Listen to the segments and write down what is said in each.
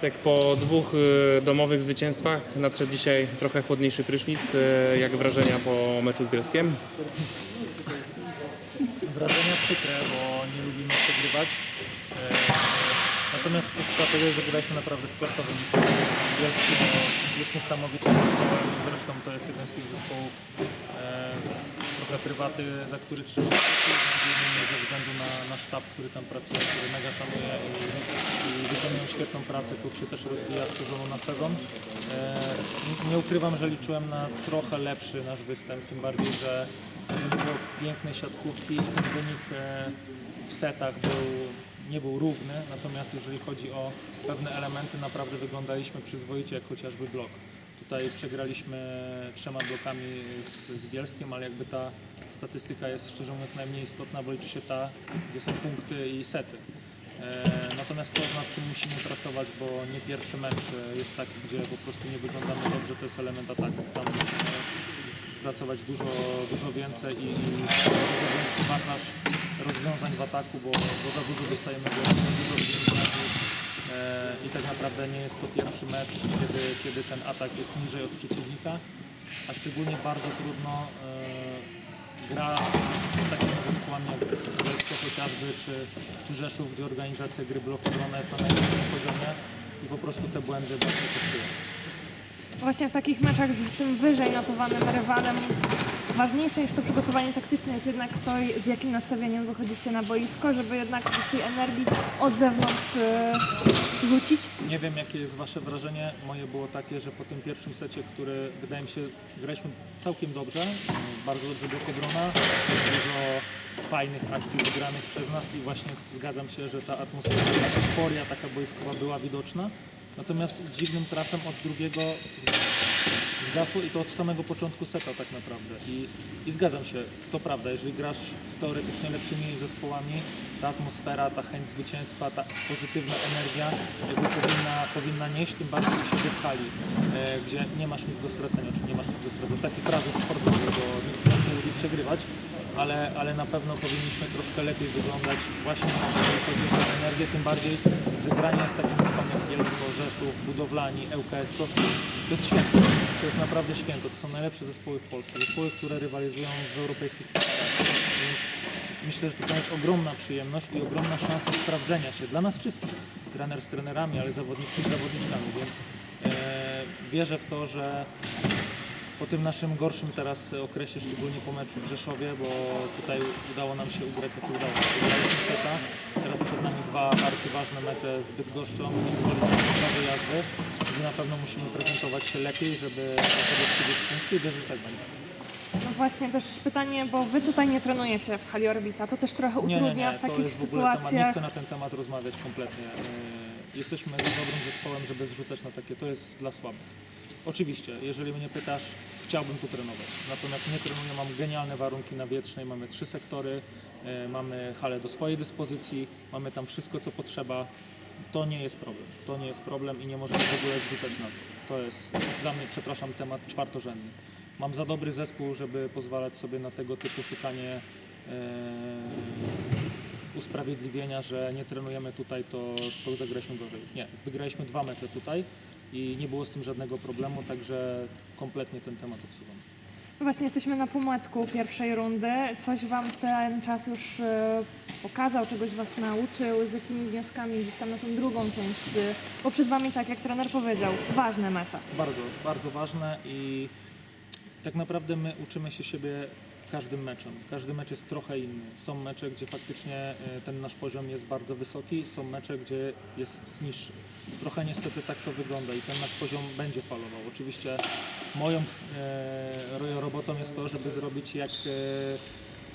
Tak po dwóch y, domowych zwycięstwach nadszedł dzisiaj trochę chłodniejszy prysznic. Y, Jak wrażenia po meczu z Bielskiem? Wrażenia przykre, bo nie lubimy przegrywać. E, Natomiast też trzeba powiedzieć, że graliśmy naprawdę z klasowym. Bielski no, jest niesamowitym zespołem. Zresztą to jest jeden z tych zespołów e, trochę prywaty, za który innymi ze względu na, na sztab, który tam pracuje, który mega szanuje wykonują świetną pracę. Klub się też rozwija z sezonu na sezon. E, nie- ukrywam, że liczyłem na trochę lepszy nasz występ, tym bardziej, że, że było siatkówki i ten wynik e, w setach był, nie był równy, natomiast jeżeli chodzi o pewne elementy, naprawdę wyglądaliśmy przyzwoicie, jak chociażby blok. Tutaj przegraliśmy trzema blokami z, z Bielskiem, ale jakby ta statystyka jest szczerze mówiąc najmniej istotna, bo liczy się ta, gdzie są punkty i sety. E, Natomiast to, nad czym musimy pracować, bo nie pierwszy mecz e, jest taki, gdzie po prostu nie wyglądamy dobrze, to jest element ataku. Tam musimy pracować dużo, dużo więcej i dużo większy wachlarz rozwiązań w ataku, bo, bo za dużo dostajemy goli, za dużo. E, I tak naprawdę nie jest to pierwszy mecz, kiedy, kiedy ten atak jest niżej od przeciwnika, a szczególnie bardzo trudno gra z takimi zespołami jak chociażby, czy, czy Rzeszów, gdzie organizacja gry blokowana jest na najwyższym poziomie i po prostu te błędy bardzo kosztują. Właśnie w takich meczach z tym wyżej notowanym rywalem ważniejsze niż to przygotowanie taktyczne jest jednak to, z jakim nastawieniem wychodzicie na boisko, żeby jednak gdzieś tej energii od zewnątrz e, rzucić. Nie wiem, jakie jest Wasze wrażenie. Moje było takie, że po tym pierwszym secie, który wydaje mi się, graliśmy całkiem dobrze, bardzo dobrze blok obrona, dużo fajnych akcji wygranych przez nas i właśnie zgadzam się, że ta atmosfera, ta euforia taka boiskowa była widoczna. Natomiast dziwnym trafem od drugiego zgasło i to od samego początku seta tak naprawdę. I, I zgadzam się, to prawda, jeżeli grasz z teoretycznie lepszymi zespołami, ta atmosfera, ta chęć zwycięstwa, ta pozytywna energia jakby powinna, powinna nieść, tym bardziej u siebie w hali, e, gdzie nie masz nic do stracenia, czy nie masz nic do stracenia. Takie frazy sportowe, bo nikt z nas nie lubi przegrywać, ale, ale na pewno powinniśmy troszkę lepiej wyglądać właśnie jeżeli chodzi o energię, tym bardziej, że granie z takim zespołem jak Bielsko, Rzeszów, Budowlani, ŁKS, to, to jest święto. To jest naprawdę święto. To są najlepsze zespoły w Polsce. Zespoły, które rywalizują w europejskich pucharach. Więc myślę, że to będzie ogromna przyjemność i ogromna szansa sprawdzenia się dla nas wszystkich. Trener z trenerami, ale zawodnicy z zawodniczkami. Więc e, wierzę w to, że po tym naszym gorszym teraz okresie, szczególnie po meczu w Rzeszowie, bo tutaj udało nam się ugrać, co udało nam się, ugraliśmy seta. Teraz przed nami dwa arcyważne mecze z Bydgoszczą i z Policją dwa wyjazdy, gdzie na pewno musimy prezentować się lepiej, żeby, przywieźć punkty i wierzę, że tak będzie. No właśnie też pytanie, bo wy tutaj nie trenujecie w hali Orbita, to też trochę Nie, nie, utrudnia nie, w to takich jest w ogóle temat, nie sytuacjach. chcę na ten temat rozmawiać kompletnie. Yy, Jesteśmy dobrym zespołem, żeby zrzucać na takie, to jest dla słabych. Oczywiście, jeżeli mnie pytasz, chciałbym tu trenować. Natomiast nie trenuję, mam genialne warunki na Wietrznej, mamy trzy sektory, yy, mamy halę do swojej dyspozycji, mamy tam wszystko, co potrzeba. To nie jest problem. To nie jest problem i nie możemy w ogóle zrzucać na to. To jest dla mnie, przepraszam, temat czwartorzędny. Mam za dobry zespół, żeby pozwalać sobie na tego typu szukanie e, usprawiedliwienia, że nie trenujemy tutaj, to, to zagraliśmy gorzej. Nie, wygraliśmy dwa mecze tutaj i nie było z tym żadnego problemu, także kompletnie ten temat odsuwam. No Właśnie jesteśmy na półmetku pierwszej rundy. Coś wam ten czas już e, pokazał, czegoś was nauczył, z jakimi wnioskami gdzieś tam na tą drugą część, e, bo przed wami, tak jak trener powiedział, ważne mecze. Bardzo, bardzo ważne i tak naprawdę my uczymy się siebie każdym meczem. Każdy mecz jest trochę inny. Są mecze, gdzie faktycznie e, ten nasz poziom jest bardzo wysoki, są mecze, gdzie jest niższy. Trochę niestety tak to wygląda i ten nasz poziom będzie falował. Oczywiście moją e, ro- robotą jest to, żeby zrobić jak,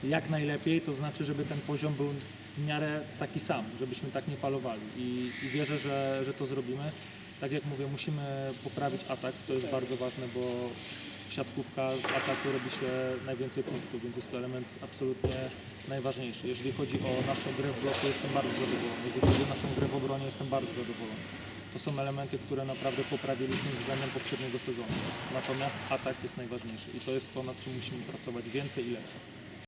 e, jak najlepiej, to znaczy, żeby ten poziom był w miarę taki sam, żebyśmy tak nie falowali i, i wierzę, że, że to zrobimy. Tak jak mówię, musimy poprawić atak, to jest bardzo ważne, bo siatkówka z ataku robi się najwięcej punktów, więc jest to element absolutnie najważniejszy. Jeżeli chodzi o naszą grę w bloku, jestem bardzo zadowolony. Jeżeli chodzi o naszą grę w obronie, jestem bardzo zadowolony. To są elementy, które naprawdę poprawiliśmy względem poprzedniego sezonu. Natomiast atak jest najważniejszy i to jest to, nad czym musimy pracować więcej i lepiej.